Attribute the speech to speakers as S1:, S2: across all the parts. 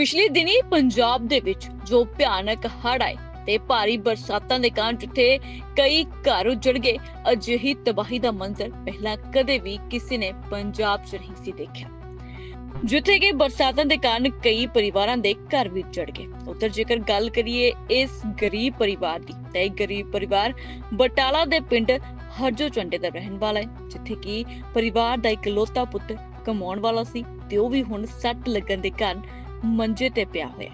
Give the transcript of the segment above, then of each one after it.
S1: ਪਿਛਲੇ ਦਿਨੀ ਪੰਜਾਬ ਦੇ ਵਿੱਚ ਜੋ ਭਿਆਨਕ ਹੜ੍ਹ ਆਏ ਤੇ ਭਾਰੀ ਬਰਸਾਤਾਂ ਦੇ ਕਾਰਨ ਜਿੱਥੇ ਕਈ ਘਰ ਉਜੜ ਗਏ, ਅਜਿਹੀ ਤਬਾਹੀ ਦਾ ਮੰਜ਼ਰ ਪਹਿਲਾਂ ਕਦੇ ਵੀ ਕਿਸੇ ਨੇ ਪੰਜਾਬ 'ਚ ਨਹੀਂ ਸੀ ਦੇਖਿਆ। ਜਿੱਥੇ ਕਿ ਬਰਸਾਤਾਂ ਦੇ ਕਾਰਨ ਕਈ ਪਰਿਵਾਰਾਂ ਦੇ ਘਰ ਵੀ ਉਜੜ ਗਏ। ਉੱਧਰ ਜੇਕਰ ਗੱਲ ਕਰੀਏ ਇਸ ਗਰੀਬ ਪਰਿਵਾਰ ਦੀ, ਤਾਂ ਇਹ ਗਰੀਬ ਪਰਿਵਾਰ ਬਟਾਲਾ ਦੇ ਪਿੰਡ ਹਰਜੋ ਚੰਡੇ ਦਾ ਰਹਿਣ ਵਾਲਾ ਹੈ, ਜਿੱਥੇ ਕਿ ਪਰਿਵਾਰ ਦਾ ਇਕਲੌਤਾ ਪੁੱਤ ਕਮਾਉਣ ਵਾਲਾ ਸੀ ਤੇ ਉਹ ਵੀ ਹੁਣ ਸੱਟ ਲੱਗਣ ਦੇ ਕਾਰਨ ਮੰਜੇ ਤੇ ਪਿਆ ਹੋਇਆ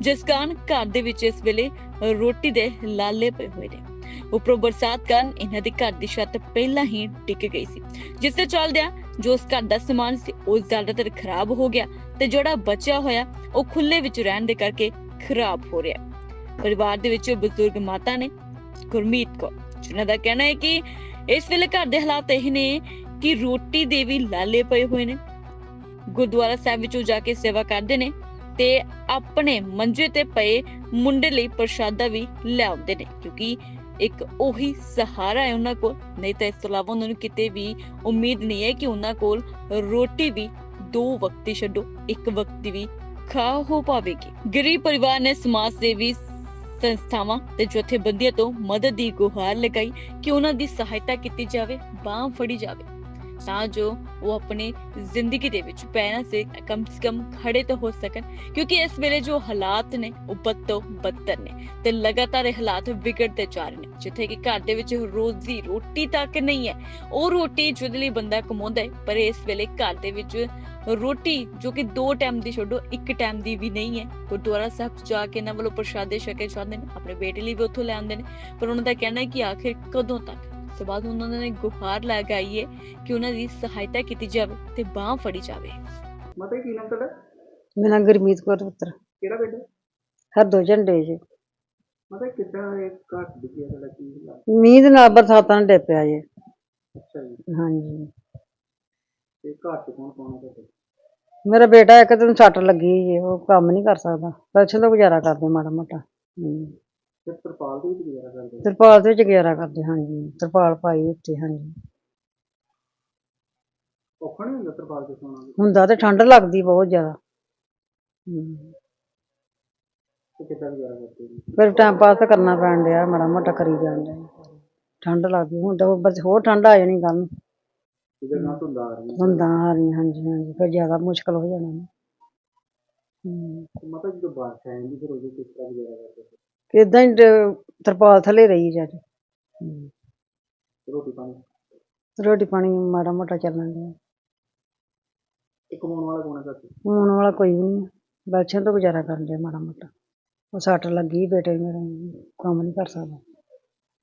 S1: ਜਿਸ ਕਾਰਨ ਘਰ ਦੇ ਵਿੱਚ ਇਸ ਵੇਲੇ ਰੋਟੀ ਦੇ ਲਾਲੇ ਪਏ ਹੋਏ ਨੇ। ਉੱਪਰੋਂ ਬਰਸਾਤ ਕਾਰਨ ਇਹਨਾਂ ਦੇ ਘਰ ਦੀ ਛੱਤ ਪਹਿਲਾਂ ਹੀ ਡਿੱਗ ਗਈ ਸੀ। ਜਿਸ ਦੇ ਚੱਲਦਿਆਂ ਜੋ ਉਸ ਘਰ ਦਾ ਸਮਾਨ ਸੀ, ਉਹ ਜ਼ਿਆਦਾਤਰ ਖਰਾਬ ਹੋ ਗਿਆ ਤੇ ਜਿਹੜਾ ਬਚਿਆ ਹੋਇਆ, ਉਹ ਖੁੱਲੇ ਵਿੱਚ ਰਹਿਣ ਦੇ ਕਰਕੇ ਖਰਾਬ ਹੋ ਰਿਹਾ ਪਰਿਵਾਰ ਦੇ ਵਿੱਚ ਬਜ਼ੁਰਗ ਮਾਤਾ ਨੇ ਗੁਰਮੀਤ ਕੌਰ, ਜਿਨ੍ਹਾਂ ਦਾ ਕਹਿਣਾ ਹੈ ਕਿ ਇਸ ਵੇਲੇ ਘਰ ਦੇ ਹਾਲਾਤ ਇਹ ਨੇ ਕਿ ਰੋਟੀ ਦੇ ਵੀ ਲਾਲੇ ਪਏ ਹੋਏ ਨੇ। ਗੁਰਦੁਆਰਾ ਸਾਹਿਬ ਵਿੱਚੋਂ ਜਾ ਕੇ ਸੇਵਾ ਕਰਦੇ ਨੇ ਤੇ ਆਪਣੇ ਮੰਜੇ ਤੇ ਪਏ ਮੁੰਡੇ ਲਈ ਪ੍ਰਸ਼ਾਦਾ ਵੀ ਲੈ ਆਉਂਦੇ ਨੇ, ਕਿਉਂਕਿ ਇੱਕ ਉਹੀ ਸਹਾਰਾ ਹੈ ਉਹਨਾਂ ਕੋਲ। ਨਹੀਂ ਤਾਂ ਇਸ ਤੋਂ ਇਲਾਵਾ ਉਹਨਾਂ ਨੂੰ ਕਿਤੇ ਵੀ ਉਮੀਦ ਨਹੀਂ ਹੈ ਕਿ ਉਹਨਾਂ ਕੋਲ ਰੋਟੀ ਵੀ ਦੋ ਵਕਤੀ ਛੱਡੋ, ਇੱਕ ਵਕਤੀ ਵੀ ਖਾ ਹੋ ਪਾਵੇਗੀ। ਗਰੀਬ ਪਰਿਵਾਰ ਨੇ ਸਮਾਜ ਸੇਵੀ ਸੰਸਥਾਵਾਂ ਤੇ ਜਥੇਬੰਦੀਆਂ ਤੋਂ ਮਦਦ ਦੀ ਗੁਹਾਰ ਲਗਾਈ ਕਿ ਉਹਨਾਂ ਦੀ ਸਹਾਇਤਾ ਕੀਤੀ ਜਾਵੇ, ਬਾਹ ਫੜੀ ਜਾਵੇ। ਤਾਂ ਜੋ ਉਹ ਆਪਣੀ ਜ਼ਿੰਦਗੀ ਦੇ ਵਿੱਚ ਪੈਰਾਂ ਸੇ ਕਮ ਸੇ ਕਮ ਖੜੇ ਤਾਂ ਹੋ ਸਕਣ। ਕਿਉਂਕਿ ਇਸ ਵੇਲੇ ਜੋ ਹਾਲਾਤ ਨੇ, ਉਹ ਬਦ ਬੱਤਰ ਨੇ ਤੇ ਲਗਾਤਾਰ ਇਹ ਹਾਲਾਤ ਵਿਗੜਦੇ ਜਾ ਰਹੇ ਨੇ। ਜਿੱਥੇ ਕਿ ਘਰ ਦੇ ਵਿੱਚ ਰੋਜ਼ੀ ਰੋਟੀ ਤੱਕ ਨਹੀਂ ਹੈ। ਉਹ ਰੋਟੀ ਜਿਹਦੇ ਲਈ ਬੰਦਾ ਕਮਾਉਂਦਾ ਹੈ, ਪਰ ਇਸ ਵੇਲੇ ਘਰ ਦੇ ਵਿੱਚ ਰੋਟੀ ਜੋ ਕਿ ਦੋ ਟਾਈਮ ਦੀ ਛੱਡੋ, ਇੱਕ ਟਾਈਮ ਦੀ ਵੀ ਨਹੀਂ ਹੈ। ਗੁਰਦੁਆਰਾ ਸਾਹਿਬ ਜਾ ਕੇ ਇਹਨਾਂ ਵੱਲੋਂ ਪ੍ਰਸ਼ਾਦੇ ਛਕੇ ਜਾਂਦੇ ਨੇ, ਆਪਣੇ ਬੇਟੇ ਲਈ ਵੀ ਉੱਥੋਂ ਲੈ ਆਉਂਦੇ ਨੇ। ਪਰ ਉਹਨਾਂ ਦਾ ਕਹਿਣਾ ਹੈ ਕਿ ਆਖਿਰ ਕਦੋਂ ਤੱਕ? ਤੋਂ ਬਾਅਦ ਉਹਨਾਂ ਨੇ ਗੁਹਾਰ ਲਗਾਈ ਹੈ ਕਿ ਉਹਨਾਂ ਦੀ ਸਹਾਇਤਾ ਕੀਤੀ ਜਾਵੇ ਤੇ ਬਾਹ ਫੜੀ ਜਾਵੇ।
S2: ਮਾਤਾ ਕੀ ਨਾਮ ਤੁਹਾਡਾ?
S3: ਮੇਰਾ ਨਾਂ ਗੁਰਮੀਤ ਕੌਰ ਪੁੱਤਰ।
S2: ਕਿਹੜਾ ਪਿੰਡ?
S3: ਹਰਦੋ ਝੰਡੇ ਜੀ।
S2: ਮਾਤਾ ਕਿੱਦਾਂ ਇਹ ਘਰ ਡਿੱਗਿਆ ਤੁਹਾਡਾ? ਕੀ ਹਾਲਾਤ?
S3: ਮੀਂਹ ਦੇ ਨਾਲ ਬਰਸਾਤਾਂ ਨੇ ਡਿੱਪਿਆ ਜੀ।
S2: ਅੱਛਾ ਜੀ।
S3: ਹਾਂਜੀ।
S2: ਤੇ ਘਰ ਚ ਕੌਣ ਕੌਣ ਹੈ ਤੁਹਾਡੇ?
S3: ਮੇਰਾ ਬੇਟਾ ਇੱਕ ਦਿਨ ਸੱਟ ਲੱਗੀ ਜੀ ਉਹ ਕੰਮ ਨਹੀਂ ਕਰ ਸਕਦਾ। ਪੈਸੇ ਤੋਂ ਗੁਜ਼ਾਰਾ ਕਰਦੇ ਮਾੜਾ ਮੋਟਾ। ਹਮ।
S2: ਤੇ ਤਰਪਾਲ ਦੇ ਵਿੱਚ ਗੁਜ਼ਾਰਾ ਕਰਦੇ?
S3: ਤਰਪਾਲ ਦੇ ਵਿੱਚ ਗੁਜ਼ਾਰਾ ਕਰਦੇ ਹਾਂਜੀ। ਤਰਪਾਲ ਪਾਈ ਉੱਤੇ ਹਾਂਜੀ।
S2: ਔਖਾ ਨਹੀਂ ਹੁੰਦਾ ਤਰਪਾਲ ਤੇ ਸੌਣਾ ਵੀ?
S3: ਹੁੰਦਾ ਤੇ ਠੰਡ ਲੱਗਦੀ ਬਹੁਤ ਜ਼ਿਆਦਾ। ਹਮ।
S2: ਤੇ ਕਿੱਦਾਂ ਗੁਜ਼ਾਰਾ ਕਰਦੇ ਹੋ?
S3: ਫਿਰ ਟਾਈਮ ਪਾਸ ਤਾਂ ਕਰਨਾ ਪੈਣ ਡਿਆ ਮਾੜਾ ਮੋਟਾ ਕਰੀ ਜਾਣ ਡਿਆ। ਠੰਡ ਲੱਗਦੀ ਹੁਣ ਤਾਂ ਬਸ ਹੋਰ ਠੰਡ ਆ ਜਾਣੀ ਕੱਲ ਨੂੰ।
S2: ਜਿਹਦੇ ਨਾਲ ਧੁੰਦਾ ਆ ਰਹੀਆਂ
S3: ਹੁੰਦਾ ਹਾਰੀ ਹਾਂਜੀ ਹਾਂਜੀ ਫਿਰ ਜ਼ਿਆਦਾ ਮੁਸ਼ਕਲ ਹੋ ਜਾਣਾ ਨਾ। ਹਮ।
S2: ਤੇ ਮਾਤਾ ਜੀ ਜਦੋਂ ਬਾਰਿਸ਼ ਆ ਜਾਂਦੀ ਫਿਰ ਉਦੋਂ ਕਿਸ ਤਰ੍ਹਾਂ ਗੁਜ਼ਾਰਾ ਕਰਦੇ ਹੋ?
S3: ਇਦਾਂ ਹੀ ਡ- ਤਰਪਾਲ ਥੱਲੇ ਰਹੀ ਜਾ ਹਮ।
S2: ਰੋਟੀ ਪਾਣੀ?
S3: ਰੋਟੀ ਪਾਣੀ ਮਾੜਾ ਮੋਟਾ ਚੱਲਣ ਡਿਆ।
S2: ਤੇ ਕਮਾਉਣ ਵਾਲਾ ਕੌਣ ਹੈ ਘਰ ਚ?
S3: ਹੁਣ ਵਾਲਾ ਕੋਈ ਵੀ ਨਹੀਂ। ਬੈਠਣ ਤੋਂ ਗੁਜ਼ਾਰਾ ਕਰਨ ਡਿਆ ਮਾੜਾ ਮੋਟਾ। ਉਹ ਸੱਟ ਲੱਗੀ ਬੇਟੇ ਮੇਰੇ ਨੂੰ, ਕੰਮ ਨਹੀਂ ਕਰ ਸਕਦਾ।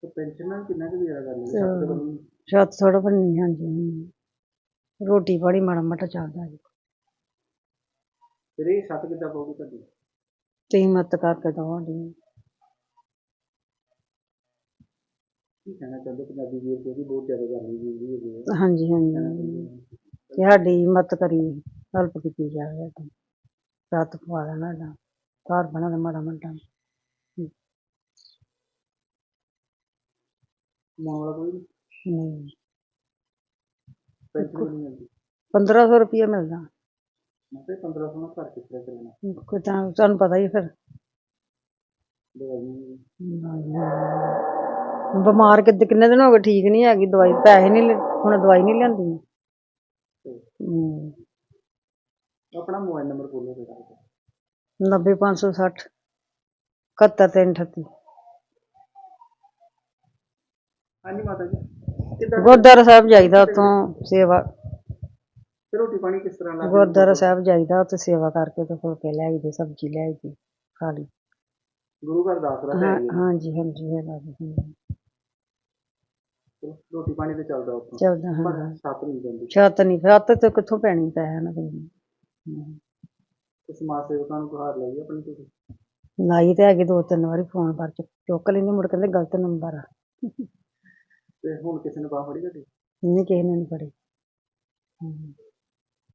S2: ਤੇ ਪੈਨਸ਼ਨ ਨਾਲ ਕਿੰਨਾ ਕੁ ਗੁਜ਼ਾਰਾ ਕਰ ਲੈਂਦੇ? ਸਭ ਤੋਂ ਵੱਡੀ
S3: ਛੱਤ ਥੋੜਾ ਬੰਨੀ ਹਾਂਜੀ। ਰੋਟੀ ਪਾਣੀ ਮਾੜਾ ਮੋਟਾ ਚੱਲਦਾ ਜੀ।
S2: ਫਿਰ ਇਹ ਛੱਤ ਕਿੱਦਾਂ ਪਾਉਗੀ ਤੁਹਾਡੀ?
S3: ਤੇ ਮਤ ਕਰਕੇ ਦਵਾਂਗੇ।
S2: ਕੀ ਕਹਿਣਾ ਚਾਹੁੰਦੇ ਪੰਜਾਬੀ ਵੀਰ ਕਿਉਂਕਿ ਬਹੁਤ ਜ਼ਿਆਦਾ ਗਰਮੀ ਵੀ ਹੁੰਦੀ ਹੈਗੀ ਹੈ
S3: ਹਾਂਜੀ ਹਾਂਜੀ ਕਿ ਸਾਡੀ ਮਤ ਕਰੀ ਹੈਲਪ ਕੀਤੀ ਜਾਵੇ ਸਾਡੀ। ਰਾਤ ਪਵਾ ਦੇਣਾ ਸਾਡਾ ਘਰ ਬਣਾ ਦੇ ਮਾੜਾ ਮੋਟਾ।
S2: ਵਾਲਾ ਕੋਈ? ਨਹੀਂ।
S3: ਨਹੀਂ
S2: ਪੈਨਸ਼ਨ ਨਹੀਂ ਮਿਲਦੀ
S3: 1500 ਰੁਪਇਆ ਮਿਲਦਾ।
S2: ਮੈਂ ਕਿਹਾ 1500 ਨਾਲ ਘਰ ਕਿਸ ਤਰ੍ਹਾਂ ਚੱਲਣਾ?
S3: ਕੋਈ ਤਾਂ ਤੁਹਾਨੂੰ ਪਤਾ ਹੀ ਫਿਰ।
S2: ਦਵਾਈਆਂ ਵੀ
S3: ਬਿਮਾਰ ਕਿੱਦ ਕਿੰਨੇ ਦਿਨ ਹੋ ਗਏ ਠੀਕ ਨਹੀਂ ਹੈਗੀ ਦਵਾਈ ਪੈਸੇ ਨਹੀਂ ਲਿ- ਹੁਣ ਦਵਾਈ ਨਹੀਂ ਲਿਆਂਦੀ ਹਮ,
S2: ਆਪਣਾ ਮੋਬਾਈਲ ਨੰਬਰ ਬੋਲੋ ਬੇਟਾ
S3: 90560 71338
S2: ਹਾਂਜੀ ਮਾਤਾ ਜੀ ਕਿੱਦਾਂ?
S3: ਗੁਰਦੁਆਰਾ ਸਾਹਿਬ ਜਾਈਦਾ ਉਤੋਂ ਸੇਵਾ।
S2: ਤੇ ਰੋਟੀ ਪਾਣੀ ਕਿਸ ਤਰ੍ਹਾਂ ਲੱਗਦਾ
S3: ਗੁਰਦੁਆਰਾ ਸਾਹਿਬ ਜਾਈਦਾ ਉੱਥੇ ਸੇਵਾ ਕਰਕੇ ਤੇ ਫੁਲਕੇ ਲੈ ਆਈਦੇ ਸਬਜ਼ੀ ਲੈ ਆਈਦੀ ਖਾ ਲਈ।
S2: ਗੁਰੂ ਘਰ ਦਾ ਆਸਰਾ ਹੈ
S3: ਹਾਂ
S2: ਹੀ ਹੈ।
S3: ਹਾਂਜੀ ਹਾਂਜੀ ਹੈਗਾ ਜੀ ਹਾਂਜੀ।
S2: ਰੋਟੀ ਪਾਣੀ ਤੇ ਚੱਲਦਾ ਉੱਥੋਂ
S3: ਚੱਲਦਾ ਹਾਂ।
S2: ਛੱਤ ਨਹੀਂ ਜਾਂਦੀ।
S3: ਛੱਤ ਨਹੀਂ ਛੱਤ ਤੇ ਕਿੱਥੋਂ ਪੈਣੀ ਪੈਸਾ ਨਾ ਕੋਈ
S2: ਤੇ ਸਮਾਜ ਸੇਵਕਾਂ ਨੂੰ ਗੁਹਾਰ ਲਈ ਆਪਣੀ ਤੁਸੀਂ।
S3: ਲਾਈ ਤੇ ਹੈਗੀ ਦੋ ਤਿੰਨ ਵਾਰੀ ਫੋਨ ਪਰ ਚੁੱਕ- ਚੁੱਕ ਲੈਂਦੇ ਮੁੜ ਕਹਿੰਦੇ ਗਲਤ ਨੰਬਰ ਆ।
S2: ਤੇ ਹੁਣ ਕਿਸੇ ਨੇ ਬਾਹ ਫੜੀ ਤੁਹਾਡੀ
S3: ਨਹੀਂ ਕਿਸੇ ਨੇ ਨਹੀਂ ਪੜੀ